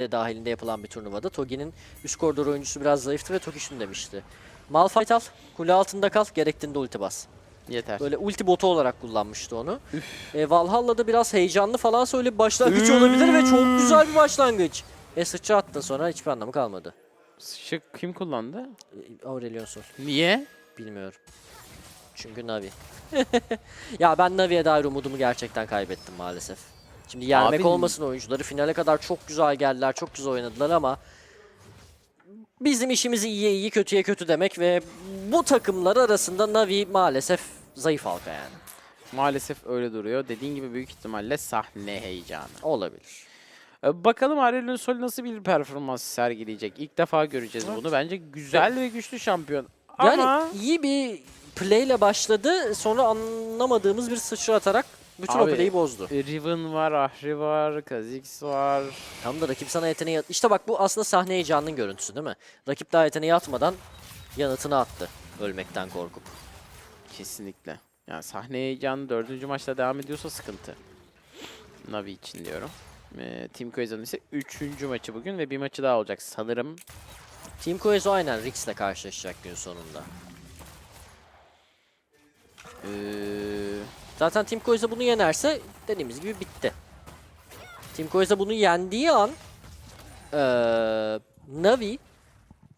dahilinde yapılan bir turnuvada. Togi'nin üst koridor oyuncusu biraz zayıftı ve Togi şunu demişti. Malphite al, kule altında kal, gerektiğinde ulti bas. Yeter. Böyle ulti botu olarak kullanmıştı onu. E, Valhalla'da biraz heyecanlı falan söyle bir başlangıç olabilir ve çok güzel bir başlangıç. E sıçra attın sonra hiçbir anlamı kalmadı. Şık kim kullandı? E, Aurelion Sol. Niye? Bilmiyorum. Çünkü Navi. ya ben Navi'ye dair umudumu gerçekten kaybettim maalesef. Şimdi yenmek Abi- olmasın oyuncuları. Finale kadar çok güzel geldiler, çok güzel oynadılar ama bizim işimiz iyiye iyi, kötüye kötü demek ve bu takımlar arasında Navi maalesef zayıf halka yani. Maalesef öyle duruyor. Dediğin gibi büyük ihtimalle sahne heyecanı. Olabilir. Ee, Bakalım Aurelion Sol nasıl bir performans sergileyecek. İlk defa göreceğiz bunu. Bence güzel ve güçlü şampiyon. Yani Ama iyi bir playle başladı, sonra anlamadığımız bir sıçra atarak bütün Abi- play'i bozdu. e, Riven var, Ahri var, Kha'Zix var. Tam da rakip sana yeteneği at- İşte bak bu aslında sahne heyecanının görüntüsü değil mi? Rakip daha yeteneği atmadan yanıtını attı. Ölmekten korkup. Kesinlikle. Yani sahne heyecanı dördüncü maçta devam ediyorsa sıkıntı. Navi için diyorum. Ee, Team Quezon'un ise üçüncü maçı bugün ve bir maçı daha olacak sanırım. Team Coezo aynen Rix'le karşılaşacak gün sonunda. Ee, Zaten Team Coezo bunu yenerse dediğimiz gibi bitti. Team Coezo bunu yendiği an eee Navi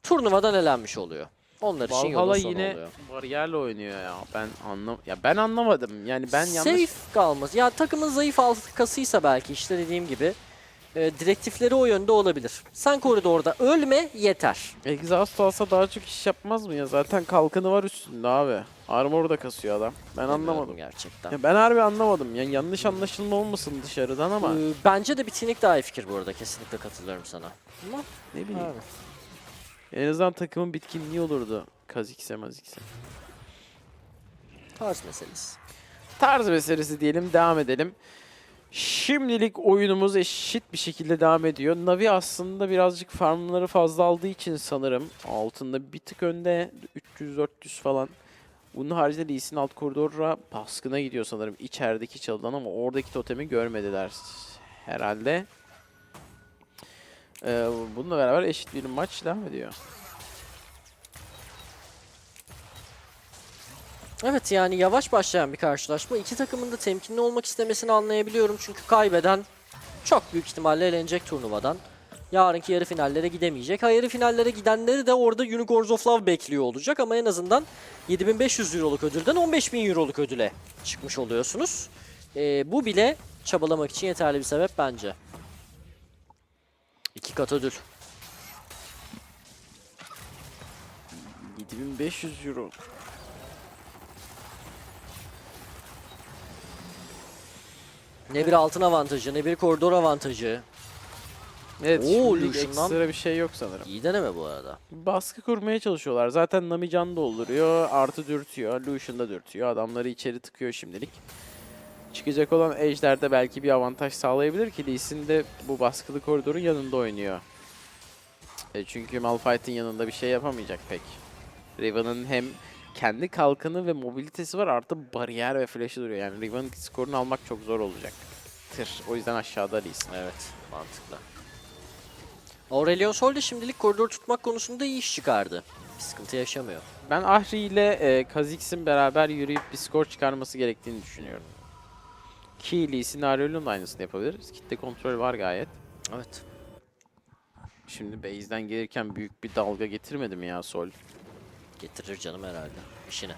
turnuvadan elenmiş oluyor. Onlar için yolun Valhalla sonu yine oluyor. bariyerle oynuyor ya. Ben anlam ya ben anlamadım. Yani ben yanlış Safe kalmaz. Ya takımın zayıf halkasıysa belki işte dediğim gibi e, direktifleri o yönde olabilir. Sen koridorda ölme yeter. Exhaust alsa daha çok iş yapmaz mı ya? Zaten kalkanı var üstünde abi. Armor da kasıyor adam. Ben Bilmiyorum anlamadım. gerçekten. Ya ben harbi anlamadım. Yani yanlış anlaşılma olmasın dışarıdan ama Ee, bence de bitinik daha iyi fikir bu arada. Kesinlikle katılıyorum sana. Ama ne bileyim. abi. En azından takımın bitkinliği olurdu. Kazikse mazikse. Tarz meselesi. Tarz meselesi diyelim devam edelim. Şimdilik oyunumuz eşit bir şekilde devam ediyor. Navi aslında birazcık farmları fazla aldığı için sanırım altında bir tık önde 300-400 falan. Bunun haricinde Lee alt koridora baskına gidiyor sanırım içerideki çalıdan ama oradaki totemi görmediler herhalde. Ee, bununla beraber eşit bir maç devam ediyor. Evet yani yavaş başlayan bir karşılaşma. İki takımın da temkinli olmak istemesini anlayabiliyorum. Çünkü kaybeden çok büyük ihtimalle elenecek turnuvadan. Yarınki yarı finallere gidemeyecek. Ha yarı finallere gidenleri de orada Unicorns of Love bekliyor olacak. Ama en azından 7500 euroluk ödülden 15000 euroluk ödüle çıkmış oluyorsunuz. Ee, bu bile çabalamak için yeterli bir sebep bence. İki kat ödül. 7500 euro. Ne bir altın avantajı ne bir koridor avantajı. Evet, Oo, şimdilik Lucian'dan- ekstra bir şey yok sanırım. İyi deneme bu arada. Baskı kurmaya çalışıyorlar. Zaten Nami can dolduruyor, artı dürtüyor, Lucian da dürtüyor. Adamları içeri tıkıyor şimdilik. Çıkacak olan Ejder de belki bir avantaj sağlayabilir ki Lee Sin de bu baskılı koridorun yanında oynuyor. E çünkü Malphite'in yanında bir şey yapamayacak pek. Riven'ın hem kendi kalkanı ve mobilitesi var artı bariyer ve flash'ı duruyor. Yani Riven'ın skorunu almak çok zor olacak. Tır. O yüzden aşağıda Lee Sin. Evet, mantıklı. Aurelion Sol de şimdilik koridor tutmak konusunda iyi iş çıkardı. Bir sıkıntı yaşamıyor. Ben Ahri ile e, Kha'Zix'in beraber yürüyüp bir skor çıkarması gerektiğini düşünüyorum. Ki Lee Sin Aurelion'un da aynısını yapabiliriz. Kitle kontrol var gayet. Evet. Şimdi base'den gelirken büyük bir dalga getirmedi mi ya Sol? Getirir canım herhalde işine.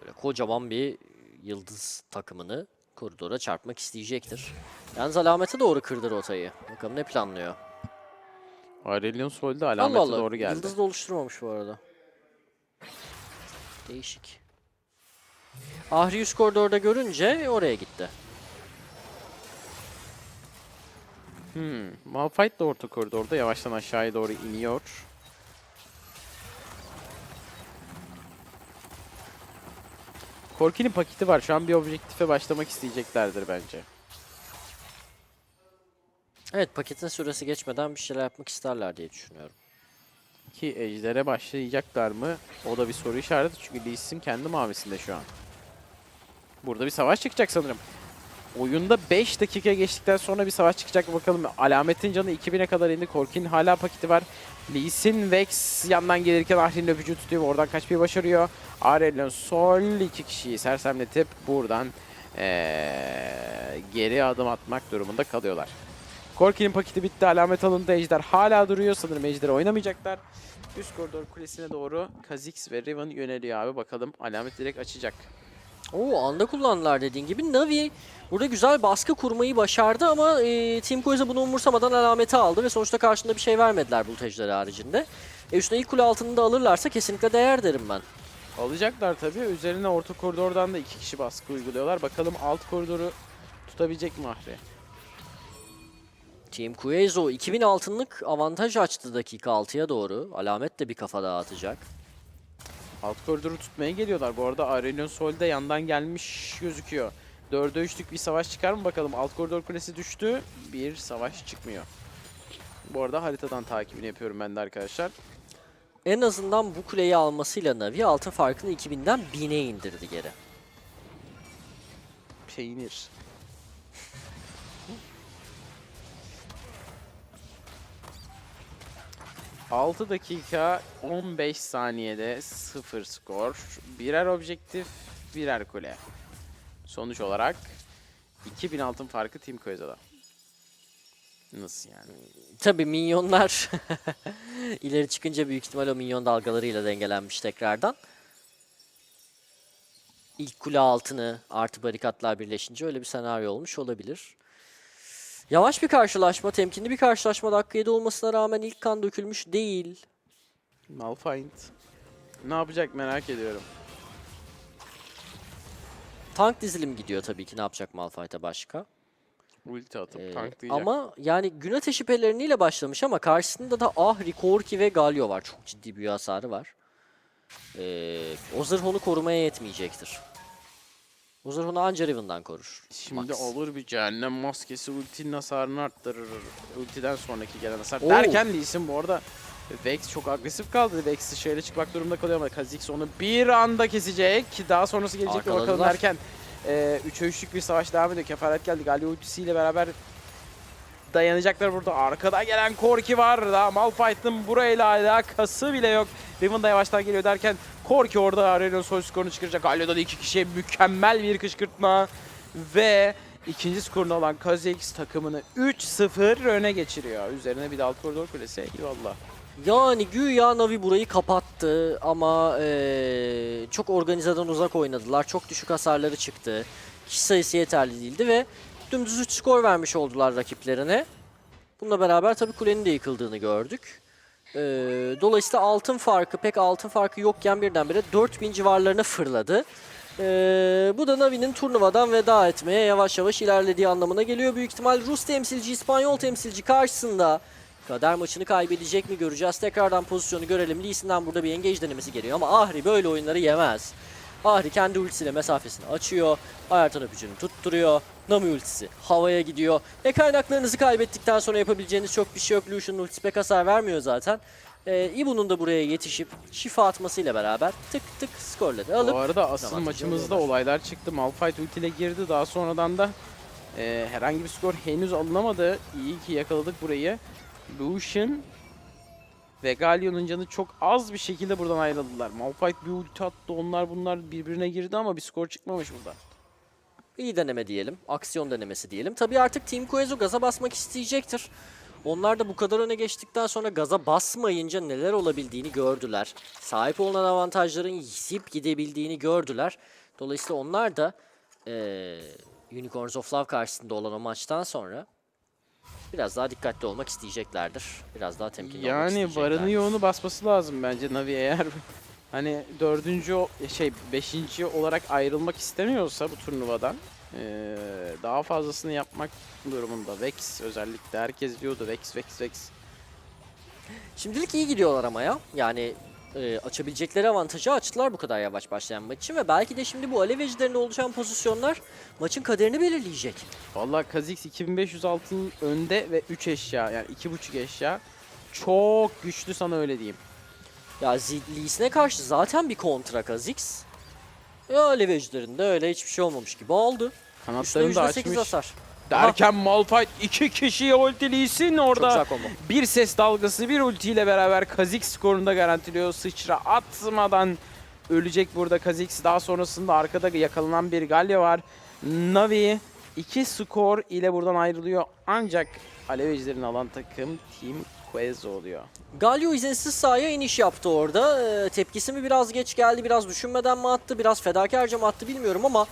Böyle kocaman bir yıldız takımını koridora çarpmak isteyecektir. Yalnız alamete doğru kırdı rotayı. Bakalım ne planlıyor. Aurelion Sol da alamete Allah Allah. doğru geldi. Yıldız da oluşturmamış bu arada. Değişik. Ahri üst koridorda görünce oraya gitti. Hmm. Malphite de orta koridorda yavaştan aşağıya doğru iniyor. Korki'nin paketi var. Şu an bir objektife başlamak isteyeceklerdir bence. Evet paketin süresi geçmeden bir şeyler yapmak isterler diye düşünüyorum. Ki Ejder'e başlayacaklar mı? O da bir soru işareti çünkü Lee kendi mavisinde şu an. Burada bir savaş çıkacak sanırım. oyunda 5 dakika geçtikten sonra bir savaş çıkacak bakalım. Alametin canı 2000'e kadar indi. Korkin hala paketi var. Lee Sin, Vex yandan gelirken Ahri'nin öpücüğü tutuyor. Oradan kaçmayı başarıyor. Aurelion Sol iki kişiyi sersemletip buradan ee, geri adım atmak durumunda kalıyorlar. Korki'nin paketi bitti. Alamet alındı. Ejder hala duruyor. Sanırım Ejder'i oynamayacaklar. Üst koridor kulesine doğru Kha'Zix ve Riven yöneliyor abi. Bakalım alamet direkt açacak. Oo anda kullandılar dediğin gibi. Navi burada güzel baskı kurmayı başardı ama e, Team Quez'e bunu umursamadan alameti aldı ve sonuçta karşında bir şey vermediler bulut ejderi haricinde. E üstüne ilk kule altını da alırlarsa kesinlikle değer derim ben. Alacaklar tabii. Üzerine orta koridordan da iki kişi baskı uyguluyorlar. Bakalım alt koridoru tutabilecek mi Ahri? Team Quezo 2000 altınlık avantaj açtı dakika 6'ya doğru. Alamet de bir kafa daha atacak. Alt koridoru tutmaya geliyorlar. Bu arada Aurelion Sol de yandan gelmiş gözüküyor. 4'e 3'lük bir savaş çıkar mı bakalım. Alt koridor kulesi düştü. Bir savaş çıkmıyor. Bu arada haritadan takibini yapıyorum ben de arkadaşlar. En azından bu kuleyi almasıyla Navi altın farkını 2000'den 1000'e indirdi geri. Peynir. ...6 dakika 15 saniyede 0 skor. Birer objektif, birer kule. Sonuç olarak 2000 altın farkı Team Koyza'da. Nasıl yani? Tabii minyonlar ileri çıkınca büyük ihtimal o minyon dalgalarıyla dengelenmiş tekrardan. İlk kule altını artı barikatlar birleşince öyle bir senaryo olmuş olabilir. Yavaş bir karşılaşma, temkinli bir karşılaşma dakika 7 olmasına rağmen ilk kan dökülmüş değil. Malphite. Ne yapacak merak ediyorum. Tank dizilim gidiyor tabii ki ne yapacak Malphite'a başka. Ulti atıp Ee, tanklayacak. ama yani gün ateşi pelerin'iyle başlamış ama karşısında da Ahri, Korki ve Galio var. Çok ciddi bir hasarı var. Ee, o zırh onu korumaya yetmeyecektir. O zırh onu anca Riven'dan korur. Şimdi Max. olur bir cehennem maskesi ultinin hasarını arttırır. Ultiden sonraki gelen hasar. Oo. Derken Lee Sin bu arada Vex çok agresif kaldı. Vex dışarı çıkmak durumunda kalıyor ama Kha'Zix onu bir anda kesecek. Daha sonrası gelecek bakalım derken. E, 3'e 3'lük bir savaş devam ediyor. Kefaret geldi. Galio ultisiyle beraber dayanacaklar burada. Arkada gelen Korki var. Daha Malphite'ın burayla alakası bile yok. Riven da yavaştan geliyor derken Korki orada Aurelion Sol skorunu çıkaracak. Galio'da da iki kişiye mükemmel bir kışkırtma. Ve ikinci skorunu alan Kha'Zix takımını 3-0 öne geçiriyor. Üzerine bir de alt koridor kulesi. Eyvallah. Yani güya Navi burayı kapattı ama ee, çok organizadan uzak oynadılar. Çok düşük hasarları çıktı. Kişi sayısı yeterli değildi ve dümdüz 3 skor vermiş oldular rakiplerine. Bununla beraber tabii kulenin de yıkıldığını gördük. Ee, dolayısıyla altın farkı pek altın farkı yokken birdenbire 4000 civarlarına fırladı. Ee, bu da Navi'nin turnuvadan veda etmeye yavaş yavaş ilerlediği anlamına geliyor. Büyük ihtimal Rus temsilci, İspanyol temsilci karşısında Kader maçını kaybedecek mi göreceğiz. Tekrardan pozisyonu görelim. Lee Sin'den burada bir engage denemesi geliyor ama Ahri böyle oyunları yemez. Ahri kendi ultisiyle mesafesini açıyor. Ayartan öpücüğünü tutturuyor. Nami ultisi havaya gidiyor. E kaynaklarınızı kaybettikten sonra yapabileceğiniz çok bir şey yok. Lucian'ın ultisi pek hasar vermiyor zaten. E, Ibu'nun da buraya yetişip şifa atmasıyla beraber tık tık skorları alıp Bu arada asıl maçımızda olaylar çıktı. Malphite ultiyle girdi. Daha sonradan da e, herhangi bir skor henüz alınamadı. İyi ki yakaladık burayı. Lucian ve Galio'nun canı çok az bir şekilde buradan ayrıldılar. Malphite bir ulti attı. Onlar bunlar birbirine girdi ama bir skor çıkmamış burada. İyi deneme diyelim. Aksiyon denemesi diyelim. Tabii artık Team Coezo gaza basmak isteyecektir. Onlar da bu kadar öne geçtikten sonra gaza basmayınca neler olabildiğini gördüler. Sahip olunan avantajların yitip gidebildiğini gördüler. Dolayısıyla onlar da eee, Unicorns of Love karşısında olan o maçtan sonra biraz daha dikkatli olmak isteyeceklerdir. Biraz daha temkinli olmak Yani varını yoğunu basması lazım bence Navi eğer hani dördüncü şey beşinci olarak ayrılmak istemiyorsa bu turnuvadan daha fazlasını yapmak durumunda. Vex özellikle herkes diyordu Vex Vex Vex. Şimdilik iyi gidiyorlar ama ya. Yani e, açabilecekleri avantajı açtılar bu kadar yavaş başlayan maç için ve belki de şimdi bu alev ejderinde oluşan pozisyonlar maçın kaderini belirleyecek. Vallahi Kha'Zix 2500 altın önde ve 3 eşya yani 2.5 eşya çok güçlü sana öyle diyeyim. Ya Zid- Lee'sine karşı zaten bir kontra Kha'Zix. Ya alev ejderinde öyle hiçbir şey olmamış gibi oldu. Kanatlarını da %8 açmış. hasar. Derken Malphite iki kişiye ultiliysin Çok orada. güzel combo. Bir ses dalgası bir ultiyle beraber Kha'Zix skorunu da garantiliyor. Sıçra atmadan ölecek burada Kha'Zix. Daha sonrasında arkada yakalanan bir Galya var. Navi iki skor ile buradan ayrılıyor. Ancak Alev alan takım Team Quez oluyor. Galio izinsiz sahaya iniş yaptı orada. Ee, tepkisi mi biraz geç geldi, biraz düşünmeden mi attı, biraz fedakarca mı attı bilmiyorum ama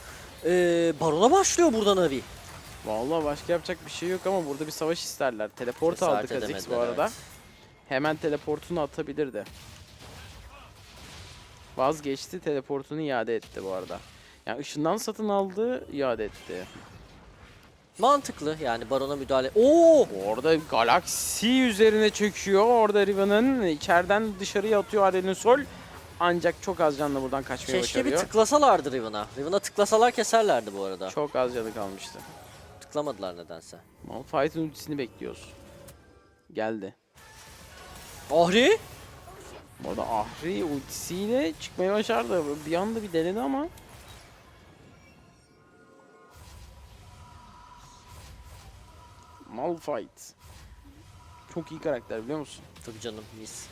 ee, Baron'a başlıyor burada Navi. Vallahi başka yapacak bir şey yok ama burada bir savaş isterler. Teleport aldı Cesaret Kha'Zix bu arada. evet. Hemen teleportunu atabilirdi. Vazgeçti, teleportunu iade etti bu arada. Yani ışından satın aldı, iade etti. Mantıklı yani Baron'a müdahale. Oo! Orada galaksi üzerine çöküyor. Orada Riven'ın içeriden dışarıya atıyor Aren'in sol. Ancak çok az canla buradan kaçmaya Keşke bir başarıyor. tıklasalardı Riven'a. Riven'a tıklasalar keserlerdi bu arada. Çok az canı kalmıştı. Tıklamadılar nedense. Malphite'ın ultisini bekliyoruz. Geldi. Ahri? Bu arada Ahri ultisiyle çıkmayı başardı. Bir anda bir denedi ama. Malphite. Çok iyi karakter biliyor musun? Tabii canım mis.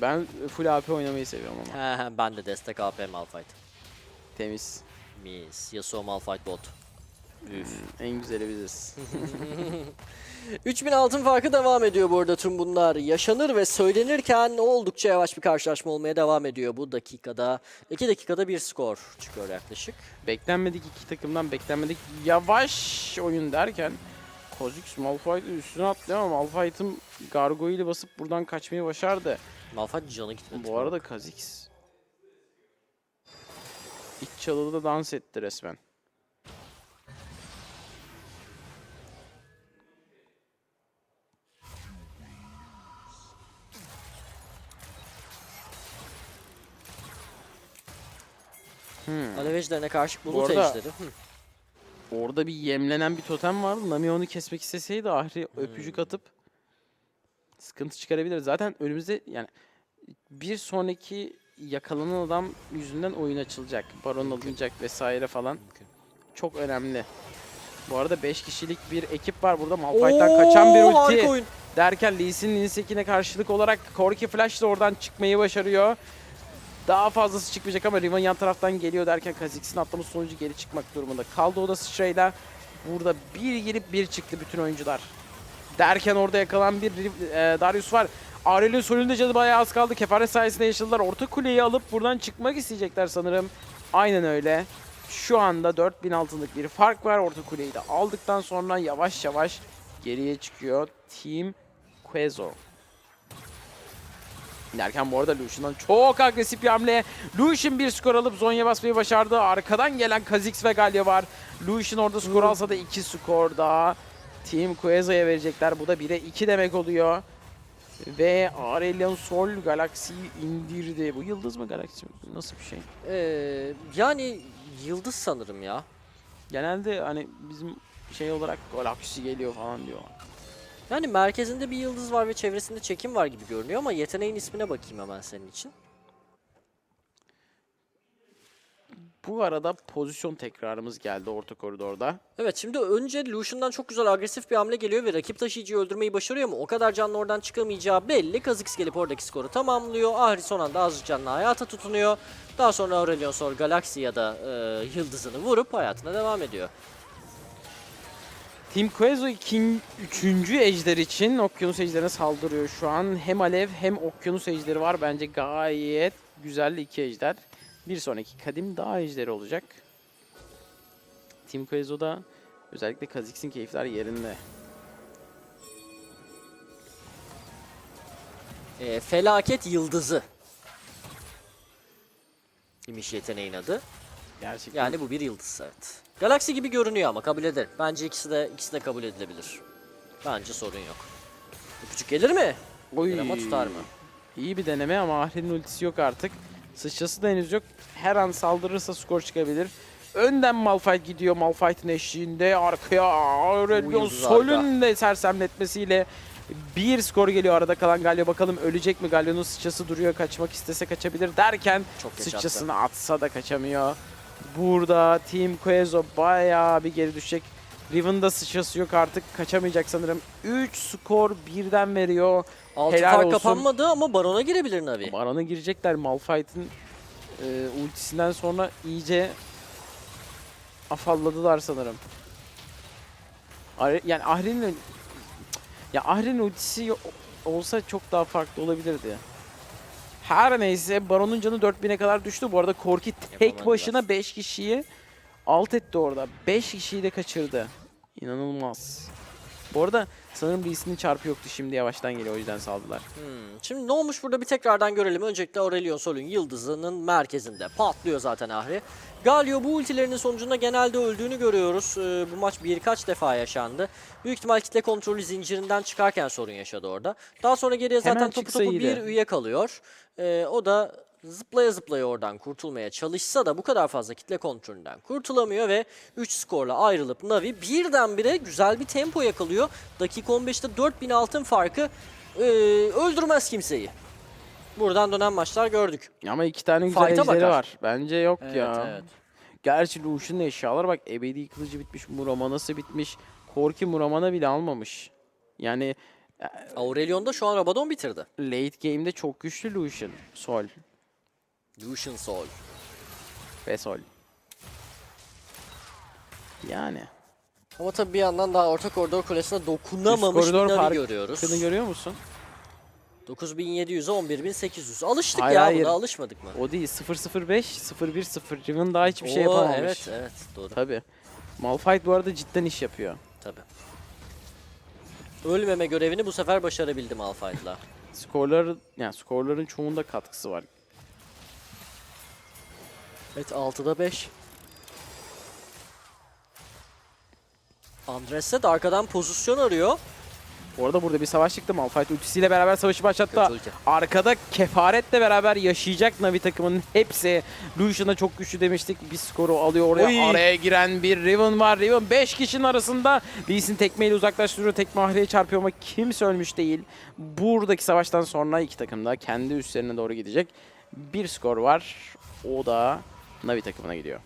Ben full AP oynamayı seviyorum ama. He he ben de destek AP Malphite. Temiz. Mis. Yasuo Malphite bot. Üf. En güzeli biziz. 3000 altın farkı devam ediyor bu arada tüm bunlar. Yaşanır ve söylenirken oldukça yavaş bir karşılaşma olmaya devam ediyor bu dakikada. 2 dakikada bir skor çıkıyor yaklaşık. beklenmedik iki takımdan beklenmedik yavaş oyun derken Kha'Zix Malphite'ın üstüne atlıyor ama Malphite'ın Gargoyle'i basıp buradan kaçmayı başardı. Malphite canı gitmedi. Bu arada Kha'Zix iç çalıda dans etti resmen. Hmm. Alev ejderine karşı Bu bulut arada- ejderi. Hı. Orada bir yemlenen bir totem vardı. Nami onu kesmek isteseydi Ahri öpücük atıp sıkıntı çıkarabilir. Zaten önümüzde yani bir sonraki yakalanan adam yüzünden oyun açılacak. Baron alınacak vesaire falan. Çok önemli. Bu arada 5 kişilik bir ekip var burada. Malphite'dan kaçan bir ulti derken Lee Sin Linsek'ine karşılık olarak Corki Flash da oradan çıkmayı başarıyor. Daha fazlası çıkmayacak ama Riven yan taraftan geliyor derken Kha'Zix'in atlaması sonucu geri çıkmak durumunda. Kaldı o da sıçrayla. Burada bir girip bir çıktı bütün oyuncular. Derken orada yakalan bir e, Darius var. Aurel'in solünde canı bayağı az kaldı. Kefaret sayesinde yaşadılar. Orta kuleyi alıp buradan çıkmak isteyecekler sanırım. Aynen öyle. Şu anda 4000 altınlık bir fark var. Orta kuleyi de aldıktan sonra yavaş yavaş geriye çıkıyor Team Quezo. Derken bu arada Lucian'dan çok agresif bir hamle. Lucian bir skor alıp Zonya basmayı başardı. Arkadan gelen Kha'Zix ve Galya var. Lucian orada skor alsa da 2 skor daha Team Quezo'ya verecekler. Bu da 1'e 2 demek oluyor. Ve Aurelion Sol Galaxy'yi indirdi. Bu yıldız mı Galaxy? Nasıl bir şey? Ee, yani yıldız sanırım ya. Genelde hani bizim şey olarak Galaxy geliyor falan diyor. Yani merkezinde bir yıldız var ve çevresinde çekim var gibi görünüyor ama yeteneğin ismine bakayım hemen senin için. Bu arada pozisyon tekrarımız geldi orta koridorda. Evet şimdi önce Lucian'dan çok güzel agresif bir hamle geliyor ve rakip taşıyıcıyı öldürmeyi başarıyor ama o kadar canlı oradan çıkamayacağı belli. Kha'Zix gelip oradaki skoru tamamlıyor. Ahri son anda azıcık canlı hayata tutunuyor. Daha sonra Aurelion Sol Galaxy ya da e, yıldızını vurup hayatına devam ediyor. Team Quezo ikin, üçüncü ejder için Okyanus ejderine saldırıyor şu an. Hem Alev hem Okyanus ejderi var. Bence gayet güzel iki ejder. Bir sonraki kadim dağ ejderi olacak. Team Quezo'da özellikle Kha'Zix'in keyifler yerinde. E, felaket yıldızı. İmiş yeteneğin adı. Gerçekten Yani bu bir yıldız evet. Galaxy gibi görünüyor ama kabul ederim. Bence ikisi de ikisi de kabul edilebilir. Bence sorun yok. Öpücük gelir mi? Oy. Ama tutar mı? İyi bir deneme ama Ahri'nin ultisi yok artık. Sıçrası da henüz yok. Her an saldırırsa skor çıkabilir. Önden Malphite gidiyor. Malphite'ın eşliğinde arkaya Aurelion Sol'ün de sersemletmesiyle bir skor geliyor arada kalan Galio. Bakalım ölecek mi? Galio'nun sıçrası duruyor. Kaçmak istese kaçabilir derken Çok sıçrasını atsa da kaçamıyor. Burada Team Quezo bayağı bir geri düşecek. Riven'da sıçrası yok artık kaçamayacak sanırım. 3 skor birden veriyor. Altı Helal fark olsun. kapanmadı ama Baron'a girebilir Navi. Baron'a girecekler. Malphite'in e, ultisinden sonra iyice afalladılar sanırım. Yani Ahri'nin ya Ahri'nin ultisi olsa çok daha farklı olabilirdi. Her neyse Baron'un canı 4000'e kadar düştü. Bu arada Korki tek Yapamadılar. başına 5 kişiyi alt etti orada. 5 kişiyi de kaçırdı. İnanılmaz. Bu arada sanırım Lee Sin'in çarpı yoktu. Şimdi yavaştan geliyor o yüzden saldılar. Hmm, Şimdi ne olmuş burada bir tekrardan görelim. Öncelikle Aurelion Sol'un yıldızının merkezinde. Patlıyor zaten Ahri. Galio bu ultilerinin sonucunda genelde öldüğünü görüyoruz. Ee, bu maç birkaç defa yaşandı. Büyük ihtimal kitle kontrolü zincirinden çıkarken sorun yaşadı orada. Daha sonra geriye Hemen zaten topu çıksa topu iyiydi. bir üye kalıyor. Ee, o da zıplaya zıplaya oradan kurtulmaya çalışsa da bu kadar fazla kitle kontrolünden kurtulamıyor ve 3 skorla ayrılıp Navi birdenbire güzel bir tempo yakalıyor. Dakika 15'te 4000 altın farkı ee, öldürmez kimseyi. Buradan dönen maçlar gördük. Ama iki tane güzel Fight'a ejderi bakar. var. Bence yok Evet, ya. evet. Gerçi Lucian'ın eşyaları bak ebedi kılıcı bitmiş, Muramanası bitmiş. Korki Muramana bile almamış. Yani Aurelion da şu an Rabadon bitirdi. late game'de çok güçlü Lucian. Sol Lucian Soul. ve Sol. Yani. Ama tabii bir yandan daha orta koridor kulesine dokunamamış koridor farkını görüyoruz. görüyor musun? 9700'e 11800. Alıştık Hayır, ya hayır. buna alışmadık mı? O değil 005 010 Riven daha hiçbir şey Oo, yapamamış. Evet evet doğru Tabii. Malphite bu arada cidden iş yapıyor. tabii. Ölmeme görevini bu sefer başarabildim Alpha'yla. Skorları yani skorların çoğunda katkısı var. Evet 6'da 5. Andres'e de arkadan pozisyon arıyor. Bu arada burada bir savaş çıktı. Malphite ultisiyle beraber savaşı başlattı. Arkada kefaretle beraber yaşayacak Navi takımının hepsi. Lucian'a çok güçlü demiştik. Bir skoru alıyor oraya. Oy. Araya giren bir Riven var. Riven 5 kişinin arasında. Lee Sin tekmeyle uzaklaştırıyor. Tekme Ahri'ye çarpıyor ama kimse ölmüş değil. Buradaki savaştan sonra iki takım da kendi üstlerine doğru gidecek. Bir skor var. O da Navi takımına gidiyor.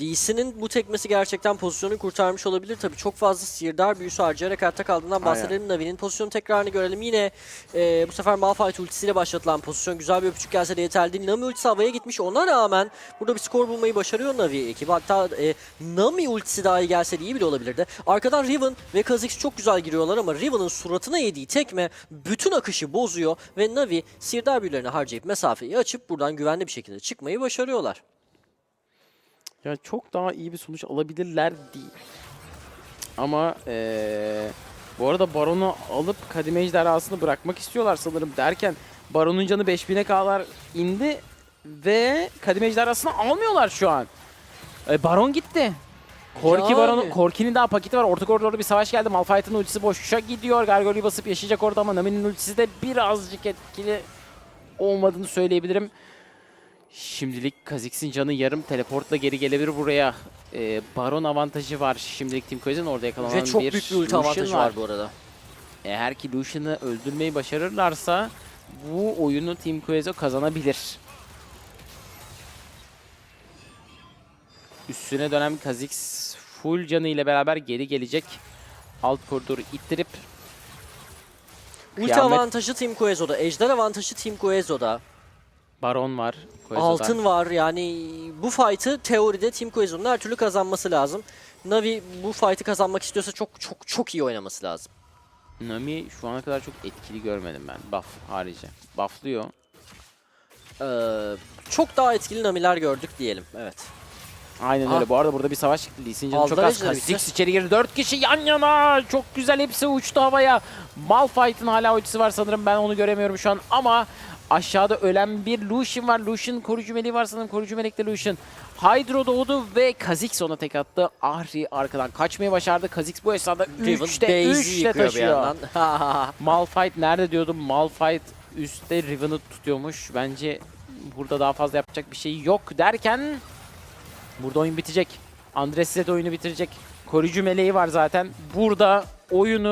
Lee Sin'in bu tekmesi gerçekten pozisyonu kurtarmış olabilir. Tabii çok fazla sihirdar büyüsü harcayarak hayatta kaldığından bahsedelim. Navi'nin pozisyonu tekrarını görelim. Yine e, bu sefer Malphite ultisiyle başlatılan pozisyon. Güzel bir öpücük gelse de yeterli değil. Nami ultisi havaya gitmiş. Ona rağmen burada bir skor bulmayı başarıyor Navi ekibi. Hatta e, Nami ultisi dahi gelse de iyi bile olabilirdi. Arkadan Riven ve Kha'Zix çok güzel giriyorlar ama Riven'ın suratına yediği tekme bütün akışı bozuyor ve Navi sihirdar büyülerini harcayıp mesafeyi açıp buradan güvenli bir şekilde çıkmayı başarıyorlar. Ya çok daha iyi bir sonuç alabilirler değil. Ama eee, bu arada Baron'u alıp Kadime Ejderhası'nı bırakmak istiyorlar sanırım derken Baron'un canı 5000'e kadar indi ve Kadime Ejderhası'nı almıyorlar şu an. E, Baron gitti. Korki Yani. Baron, Korki'nin daha paketi var. Orta koridorda bir savaş geldi. Malphite'ın ultisi boşa gidiyor. Gargoyle'yi basıp yaşayacak orada ama Nami'nin ultisi de birazcık etkili olmadığını söyleyebilirim. Şimdilik Kha'Zix'in canı yarım teleportla geri gelebilir buraya. Ee, Baron avantajı var şimdilik Team Quez'in orada yakalanan Ve çok bir büyük bir ulti Lucian avantajı var bu arada. Eğer ki Lucian'ı öldürmeyi başarırlarsa bu oyunu Team Quez'e kazanabilir. Üstüne dönen Kha'Zix full canı ile beraber geri gelecek. Alt koridoru ittirip Ulti Kıyamet. avantajı Team Quezo'da, Ejder avantajı Team Quezo'da, Baron var. Quez'da. altın var. Yani bu fight'ı teoride Team Quezo'nun her türlü kazanması lazım. Navi bu fight'ı kazanmak istiyorsa çok çok çok iyi oynaması lazım. Nami şu ana kadar çok etkili görmedim ben. Buff harici. Bufflıyor. Ee, çok daha etkili Nami'ler gördük diyelim. Evet. Aynen Ah. öyle. Bu arada burada bir savaş çıktı. Lee Sin çok az. Kha'Zix bitti. içeri girdi. 4 kişi yan yana. Çok güzel. Hepsi uçtu havaya. Malphite'ın hala ultisi var sanırım. Ben onu göremiyorum şu an. Ama aşağıda ölen bir Lucian var. Lucian koruyucu meleği var sanırım. Koruyucu melekte Lucian. Hydro doğdu ve Kha'Zix ona tek attı. Ahri arkadan kaçmayı başardı. Kha'Zix bu esnada Riven 3'te base'i 3'te yıkıyor bir taşıyor. yandan. Malphite nerede diyordum? Malphite üstte Riven'ı tutuyormuş. Bence burada daha fazla yapacak bir şey yok derken burada oyun bitecek. Andres de oyunu bitirecek. Koruyucu meleği var zaten. Burada oyunu